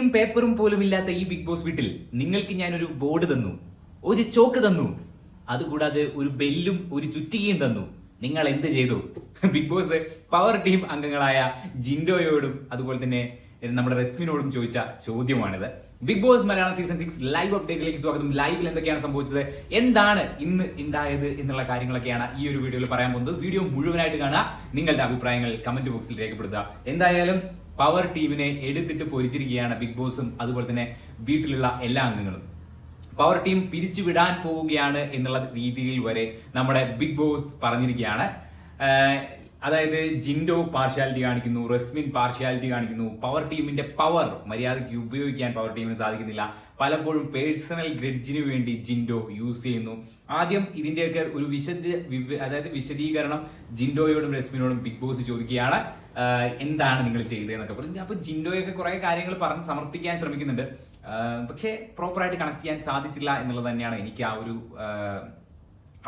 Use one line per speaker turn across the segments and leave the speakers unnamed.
പേനയും പേപ്പറും പോലും ഇല്ലാത്ത ഈ ബിഗ് ബോസ് വീട്ടിൽ നിങ്ങൾക്ക് ഞാനൊരു ബോർഡ് തന്നു. ഒരു ചോക്ക് തന്നു. അതുകൂടാതെ ഒരു ബെല്ലും ഒരു ചുറ്റികയും തന്നു. നിങ്ങൾ എന്ത് ചെയ്തു? ബിഗ് ബോസ് പവർ ടീം അംഗങ്ങളായ ജിൻഡോയോടും അതുപോലെ തന്നെ നമ്മുടെ റെസ്മിനോടും ചോദിച്ച ചോദ്യമാണിത്. Big Boss Malayalam season six live അപ്ഡേറ്റിലേക്ക് സ്വാഗതം. ലൈവിൽ എന്തൊക്കെയാണ് സംഭവിച്ചത്? എന്താണ് ഇന്ന് ഉണ്ടായത് എന്നുള്ള കാര്യങ്ങളൊക്കെയാണ് ഈ ഒരു വീഡിയോയിൽ പറയാൻ പോകുന്നത്. വീഡിയോ മുഴുവനായിട്ട് കാണുക. നിങ്ങളുടെ അഭിപ്രായങ്ങൾ കമന്റ് ബോക്സിൽ രേഖപ്പെടുത്തുക. എന്തായാലും പവർ ടീമിനെ എടുത്തിട്ട് പൊരിച്ചിരിക്കുകയാണ് ബിഗ് ബോസും അതുപോലെ തന്നെ വീട്ടിലുള്ള എല്ലാ അംഗങ്ങളും. പവർ ടീം പിരിച്ചുവിടാൻ പോവുകയാണ് എന്നുള്ള രീതിയിൽ വരെ നമ്മുടെ ബിഗ് ബോസ് പറഞ്ഞിരിക്കുകയാണ്. അതായത് ജിൻഡോ പാർഷ്യാലിറ്റി കാണിക്കുന്നു റെസ്മിൻ പാർഷ്യാലിറ്റി കാണിക്കുന്നു. പവർ ടീമിന്റെ പവർ മര്യാദയ്ക്ക് ഉപയോഗിക്കാൻ പവർ ടീമിന് സാധിക്കുന്നില്ല. പലപ്പോഴും പേഴ്സണൽ ഗ്രഡ്ജിന് വേണ്ടി ജിൻഡോ യൂസ് ചെയ്യുന്നു. ആദ്യം ഇതിന്റെയൊക്കെ ഒരു വിശദ അതായത് വിശദീകരണം ജിൻഡോയോടും റെസ്മിനോടും ബിഗ് ബോസ് ചോദിക്കുകയാണ്. എന്താണ് നിങ്ങൾ ചെയ്തതെന്നൊക്കെ പറഞ്ഞു. അപ്പൊ ജിൻഡോയൊക്കെ കുറെ കാര്യങ്ങൾ പറഞ്ഞ് സമർപ്പിക്കാൻ ശ്രമിക്കുന്നുണ്ട്. പക്ഷേ പ്രോപ്പറായിട്ട് കണക്ട് ചെയ്യാൻ സാധിച്ചില്ല എന്നുള്ളത് തന്നെയാണ് എനിക്ക് ആ ഒരു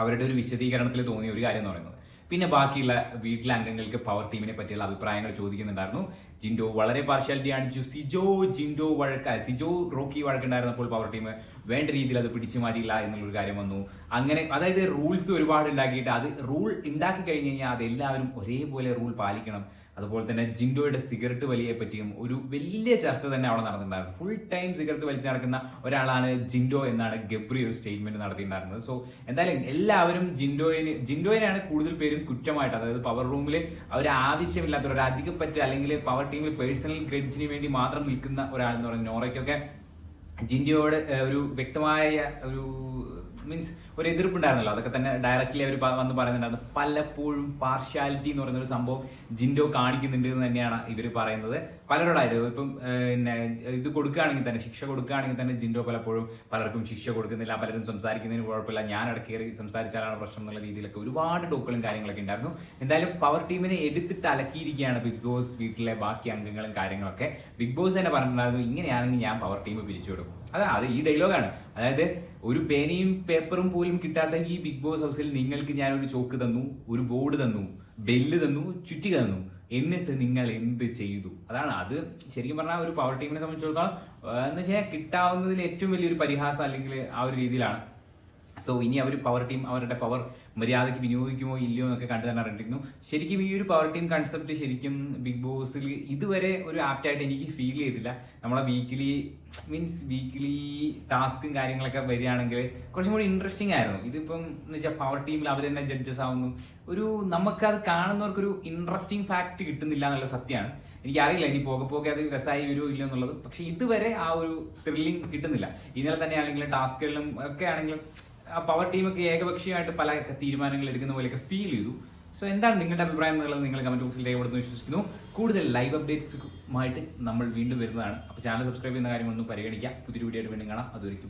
അവരുടെ ഒരു വിശദീകരണത്തിൽ തോന്നിയ ഒരു കാര്യം എന്ന് പറയുന്നത്. പിന്നെ ബാക്കിയുള്ള വീട്ടിലെ അംഗങ്ങൾക്ക് പവർ ടീമിനെ പറ്റിയുള്ള അഭിപ്രായങ്ങൾ ചോദിക്കുന്നുണ്ടായിരുന്നു. ജിൻഡോ വളരെ പാർഷ്യാലിറ്റി കാണിച്ചു സിജോ ജിൻഡോ വഴക്ക സിജോ റോക്കി വഴക്കുണ്ടായിരുന്നപ്പോൾ പവർ ടീം വേണ്ട രീതിയിൽ അത് പിടിച്ചു മാറ്റിയില്ല എന്നുള്ളൊരു കാര്യം വന്നു. അങ്ങനെ അതായത് റൂൾസ് ഒരുപാട് ഉണ്ടാക്കിയിട്ട് അത് റൂൾ ഉണ്ടാക്കി കഴിഞ്ഞ് കഴിഞ്ഞാൽ അതെല്ലാവരും ഒരേപോലെ റൂൾ പാലിക്കണം. അതുപോലെ തന്നെ ജിൻഡോയുടെ സിഗരറ്റ് വലിയെ പറ്റിയും ഒരു വലിയ ചർച്ച തന്നെ അവിടെ നടന്നിട്ടുണ്ടായിരുന്നു. ഫുൾ ടൈം സിഗരറ്റ് വലിച്ചു നടക്കുന്ന ഒരാളാണ് ജിൻഡോ എന്നാണ് ഗബ്രി ഒരു സ്റ്റേറ്റ്മെന്റ് നടത്തിയിട്ടുണ്ടായിരുന്നത്. സോ എന്തായാലും എല്ലാവരും ജിൻഡോയിന് ജിൻഡോയിനാണ് കൂടുതൽ പേരും കുറ്റമായിട്ട് അതായത് പവർ റൂമിൽ അവർ ആവശ്യമില്ലാത്ത ഒരു അധികപ്പറ്റ അല്ലെങ്കിൽ പവർ ടീമിൽ പേഴ്സണൽ ക്രെഡിറ്റിന് വേണ്ടി മാത്രം നിൽക്കുന്ന ഒരാളെന്ന് പറയുന്നത് നോറയ്ക്കൊക്കെ ജിൻഡോയോട് ഒരു വ്യക്തമായ ഒരു മീൻസ് ഒരു എതിർപ്പുണ്ടായിരുന്നല്ലോ. അതൊക്കെ തന്നെ ഡയറക്റ്റ്ലി അവർ വന്ന് പറയുന്നുണ്ടായിരുന്നു. പലപ്പോഴും പാർഷ്യാലിറ്റി എന്ന് പറയുന്ന ഒരു സംഭവം ജിൻഡോ കാണിക്കുന്നുണ്ട് എന്ന് തന്നെയാണ് ഇവർ പറയുന്നത്. പലരോടായിരുന്നു. ഇപ്പം പിന്നെ ഇത് കൊടുക്കുകയാണെങ്കിൽ തന്നെ ശിക്ഷ കൊടുക്കുകയാണെങ്കിൽ തന്നെ ജിൻഡോ പലപ്പോഴും പലർക്കും ശിക്ഷ കൊടുക്കുന്നില്ല പലരും സംസാരിക്കുന്നതിന് കുഴപ്പമില്ല. ഞാൻ ഇടയ്ക്ക് കയറി സംസാരിച്ചാലാണ് പ്രശ്നം എന്നുള്ള രീതിയിലൊക്കെ ഒരുപാട് ടോക്കുകളും കാര്യങ്ങളൊക്കെ ഉണ്ടായിരുന്നു. എന്തായാലും പവർ ടീമിനെ എടുത്തിട്ട് അലക്കിയിരിക്കുകയാണ് ബിഗ് ബോസ് വീട്ടിലെ ബാക്കി അംഗങ്ങളും കാര്യങ്ങളൊക്കെ. ബിഗ് ബോസ് തന്നെ പറഞ്ഞിട്ടുണ്ടായിരുന്നു ഇങ്ങനെയാണെങ്കിൽ ഞാൻ പവർ ടീം പിരിച്ചു പിരിച്ചുവിടും. അതാ അത് ഈ ഡയലോഗാണ്. അതായത് ഒരു പേനയും പേപ്പറും പോലും കിട്ടാത്ത ഈ ബിഗ് ബോസ് ഹൗസിൽ നിങ്ങൾക്ക് ഞാൻ ഒരു ചോക്ക് തന്നു ഒരു ബോർഡ് തന്നു ബെല്ല് തന്നു ചുറ്റിക തന്നു. എന്നിട്ട് നിങ്ങൾ എന്ത് ചെയ്തു? അതാണ് അത് ശരിക്കും പറഞ്ഞാൽ ഒരു പവർ ടീമിനെ സംബന്ധിച്ചിടത്തോളം എന്ന് വെച്ചാൽ കിട്ടാവുന്നതിൽ ഏറ്റവും വലിയൊരു പരിഹാസം അല്ലെങ്കിൽ ആ ഒരു രീതിയിലാണ്. സോ ഇനി അവർ പവർ ടീം അവരുടെ പവർ മര്യാദയ്ക്ക് വിനിയോഗിക്കുമോ ഇല്ലയോ എന്നൊക്കെ കണ്ടു തന്നെ അറിഞ്ഞിരിക്കുന്നു ശരിക്കും ഈ ഒരു പവർ ടീം കൺസെപ്റ്റ് ശരിക്കും ബിഗ് ബോസിൽ ഇതുവരെ ഒരു ആപ്റ്റായിട്ട് എനിക്ക് ഫീൽ ചെയ്തില്ല. നമ്മളെ വീക്കിലി മീൻസ് വീക്കിലി ടാസ്കും കാര്യങ്ങളൊക്കെ വരികയാണെങ്കിൽ കുറച്ചും കൂടി ഇൻട്രസ്റ്റിംഗ് ആയിരുന്നു. ഇതിപ്പം എന്ന് വെച്ചാൽ പവർ ടീമിൽ അവർ തന്നെ ജഡ്ജസ് ആവുന്നു. ഒരു നമുക്കത് കാണുന്നവർക്കൊരു ഇൻട്രസ്റ്റിംഗ് ഫാക്ട് കിട്ടുന്നില്ല എന്നുള്ള സത്യമാണ് എനിക്കറിയില്ല ഇനി പോകെ പോകെ അത് രസമായി വരുമോ ഇല്ലയോ എന്നുള്ളത്. പക്ഷെ ഇതുവരെ ആ ഒരു ത്രില്ലിംഗ് കിട്ടുന്നില്ല. ഇന്നലെ തന്നെ ആണെങ്കിലും ടാസ്കുകളിലും ഒക്കെ ആണെങ്കിലും ആ പവർ ടീമൊക്കെ ഏകപക്ഷീയമായിട്ട് പല തീരുമാനങ്ങൾ എടുക്കുന്ന പോലെയൊക്കെ ഫീൽ ചെയ്തു. സോ എന്താണ് നിങ്ങളുടെ അഭിപ്രായം എന്നുള്ളത് നിങ്ങൾ കമന്റ് ബോക്സിൽ രേഖപ്പെടുത്തുന്നു വിശ്വസിക്കുന്നു. കൂടുതൽ ലൈവ് അപ്ഡേറ്റ്സുമായിട്ട് നമ്മൾ വീണ്ടും വരുന്നതാണ്. അപ്പോൾ ചാനൽ സബ്സ്ക്രൈബ് ചെയ്യുന്ന കാര്യങ്ങളൊന്നും പരിഗണിക്കാം. പുതിയൊരു വീഡിയോ ആയിട്ട് വീണ്ടും കാണാം. അതുവരെയും